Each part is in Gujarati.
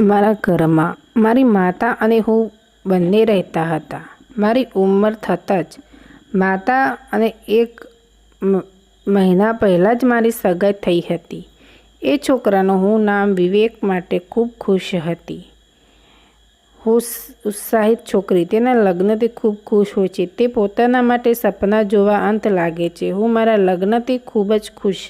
મારા ઘરમાં. મારી માતા અને હું બંને રહેતા હતા. મારી ઉંમર થતાં જ માતા અને એક મહિના પહેલાં જ મારી સગાઈ થઈ હતી. એ છોકરાનું હું નામ વિવેક માટે ખૂબ ખુશ હતી. હું ઉત્સાહિત છોકરી. તેના લગ્નથી ખૂબ ખુશ હોય છે. તે પોતાના માટે સપના જોવા અંત લાગે છે. હું મારા લગ્નથી ખૂબ જ ખુશ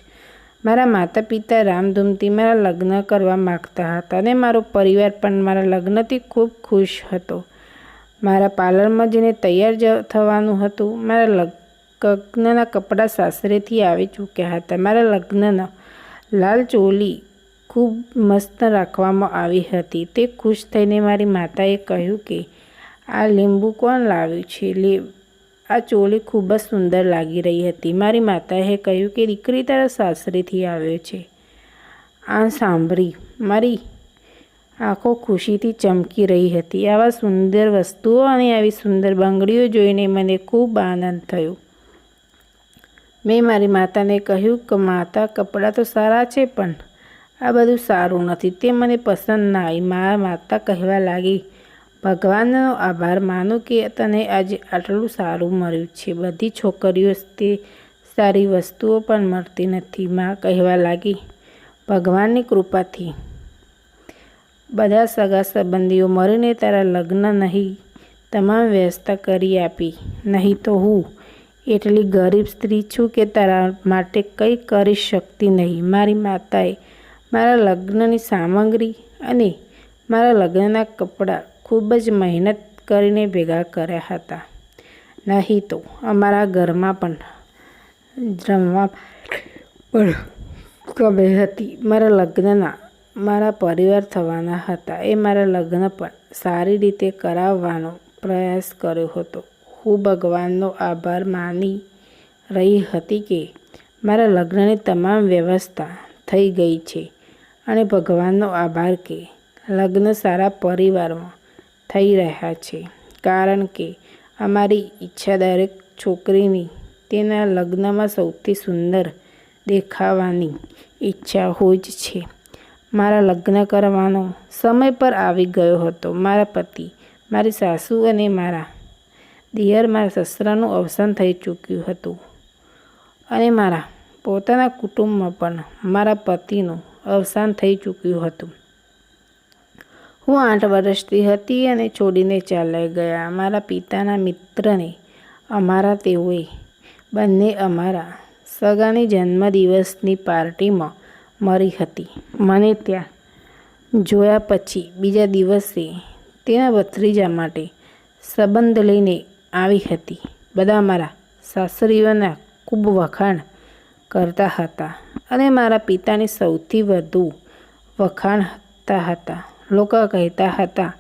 મારા માતા પિતા રામધૂમથી મારા લગ્ન કરવા માગતા હતા અને મારો પરિવાર પણ મારા લગ્નથી ખૂબ ખુશ હતો. મારા પાર્લરમાં જઈને તૈયાર જ થવાનું હતું. મારા લગ- લગ્નના કપડાં સાસરેથી આવી ચૂક્યા હતા. મારા લગ્નના લાલ ચોલી ખૂબ મસ્ત રાખવામાં આવી હતી. તે ખુશ થઈને મારી માતાએ કહ્યું કે, આ લીંબુ કોણ લાવ્યું છે? લે આ ચોલી ખૂબ જ સુંદર લાગી રહી હતી. મારી માતાએ કહ્યું કે દીકરી તારા સાસરેથી આવ્યો છે. આ સાંભળી મારી આંખો ખુશીથી ચમકી રહી હતી. આવા સુંદર વસ્તુઓ અને આવી સુંદર બંગડીઓ જોઈને મને ખૂબ આનંદ થયો. મેં મારી માતાને કહ્યું કે, માતા, કપડાં તો સારા છે, પણ આ બધું સારું નથી. તે મને પસંદ ના આવી. મારા માતા કહેવા લાગી ભગવાનનો આભાર માનો કે તને આજે આટલું સારું મળ્યું છે. બધી છોકરીઓ તે સારી વસ્તુઓ પણ મળતી નથી, માં કહેવા લાગી. ભગવાનની કૃપાથી. બધા સગા સંબંધીઓ મળીને તારા લગ્ન નહીં, તમામ વ્યવસ્થા કરી આપી. નહીં તો હું એટલી ગરીબ સ્ત્રી છું કે તારા માટે કંઈ કરી શકતી નહીં. મારી માતાએ મારા લગ્નની સામગ્રી અને મારા લગ્નના કપડાં ખૂબ જ મહેનત કરીને ભેગા કર્યા હતા. નહીં તો અમારા ઘરમાં પણ રમવા પણ ગમે હતી. મારા લગ્નના, મારા પરિવાર થવાના હતા. એ મારા લગ્ન પણ સારી રીતે કરાવવાનો પ્રયાસ કર્યો હતો. હું ભગવાનનો આભાર માની રહી હતી કે મારા લગ્નની તમામ વ્યવસ્થા થઈ ગઈ છે અને ભગવાનનો આભાર કે લગ્ન સારા પરિવારમાં થઈ રહ્યા છે. કારણ કે અમારી ઈચ્છા દરેક છોકરીની તેના લગ્નમાં સૌથી સુંદર દેખાવાની ઈચ્છા હોય જ છે. મારા લગ્ન કરવાનો સમય પર આવી ગયો હતો. મારા પતિ, મારી સાસુ અને મારા દિયર મારા સસરાનું અવસાન થઈ ચૂક્યું હતું. અને મારા પોતાના કુટુંબમાં પણ મારા પતિનું અવસાન થઈ ચૂક્યું હતું. હું આઠ વર્ષથી હતી અને છોડીને ચાલ્યા ગયા. મારા પિતાના મિત્રને, અમારા તેઓએ, બંને અમારા સગાની જન્મદિવસની પાર્ટીમાં મળી હતી. મને ત્યાં જોયા પછી બીજા દિવસે તેના ભત્રીજા માટે સંબંધ લઈને આવી હતી. બધા મારા સાસરીઓના ખૂબ વખાણ કરતા હતા અને મારા પિતાની સૌથી વધુ વખાણતા હતા. લોકો કહેતા હતા,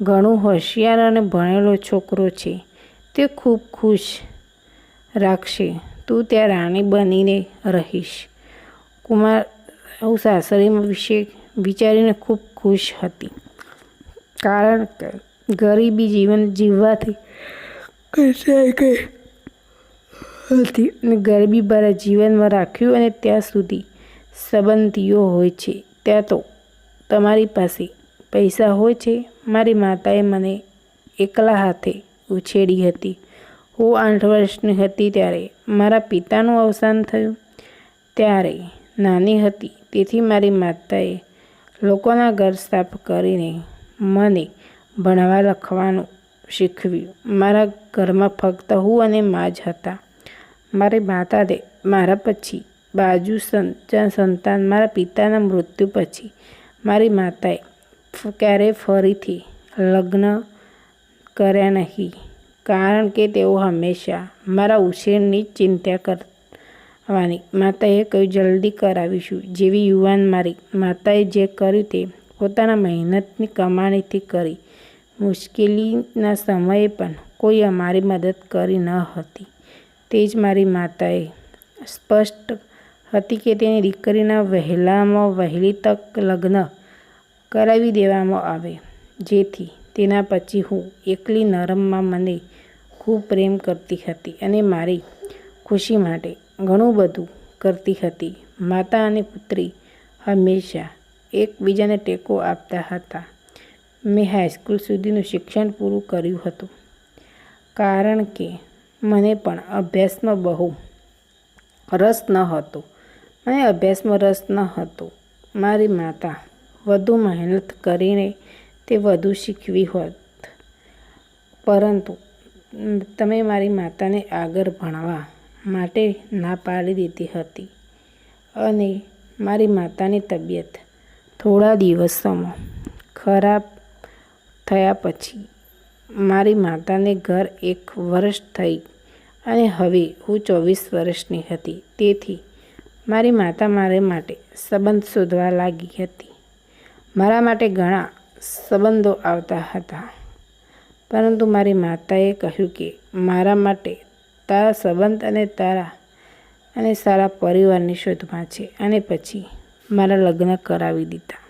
ઘણું હોશિયાર અને ભણેલો છોકરો છે. તે ખૂબ ખુશ રાખશે. તું ત્યાં રાણી બનીને રહીશ. કુમાર હું સાસરી વિશે વિચારીને ખૂબ ખુશ હતી. કારણ કે ગરીબી જીવન જીવવાથી કંઈ હતી અને ગરીબી ભરા જીવનમાં રાખ્યું અને ત્યાં સુધી સંબંધીઓ હોય છે. ત્યાં તો તમારી પાસે પૈસા હોય છે, મારી માતાએ મને એકલા હાથે ઉછેરી હતી. હું આઠ વર્ષની હતી ત્યારે મારા પિતાનું અવસાન થયું. ત્યારે નાની હતી, તેથી મારી માતાએ લોકોના ઘર સાફ કરીને મને ભણવા લખવાનું શીખવ્યું. મારા ઘરમાં ફક્ત હું અને મા જ હતા. મારી માતાએ મારા પછી બાજુ સંતાન મારા પિતાના મૃત્યુ પછી મારી માતાએ ક્યારેય ફરીથી લગ્ન કર્યા નહીં. કારણ કે તેઓ હંમેશા મારા ઉછેરની ચિંતા કરવાની. માતાએ કહ્યું, જલ્દી કરાવીશું. જેવી યુવાન મારી માતાએ જે કર્યું તે પોતાના મહેનતની કમાણીથી કરી. મુશ્કેલીના સમયે પણ કોઈ અમારી મદદ કરી ન હતી. તે જ મારી માતાએ સ્પષ્ટ હતી કે તેની દીકરીના વહેલામાં વહેલી તક લગ્ન કરાવી દેવામાં આવે. જેથી તેના પછી હું એકલી નરમમાં મને ખૂબ પ્રેમ કરતી હતી અને મારી ખુશી માટે ઘણું બધું કરતી હતી. માતા અને પુત્રી હંમેશા એકબીજાને ટેકો આપતા હતા. મેં હાઈસ્કૂલ સુધીનું શિક્ષણ પૂરું કર્યું હતું. કારણ કે મને પણ અભ્યાસમાં બહુ રસ ન હતો. મને અભ્યાસમાં રસ ન હતો. મારી માતા વધુ મહેનત કરીને તે વધુ શીખવી હોત. પરંતુ તમે મારી માતાને આગળ ભણવા માટે ના પાડી દીધી હતી અને મારી માતાની તબિયત થોડા દિવસોમાં ખરાબ થયા પછી મારી માતાને ઘર એક વર્ષ થઈ અને હવે હું ચોવીસ વર્ષની હતી. તેથી મારી માતા મારા માટે સંબંધ શોધવા લાગી હતી. મારા માટે ઘણા સંબંધો આવતા હતા. પરંતુ મારી માતાએ કહ્યું કે મારા માટે તારા સંબંધ અને તારા અને સારા પરિવારની શોધમાં છે અને પછી મારા લગ્ન કરાવી દીધા.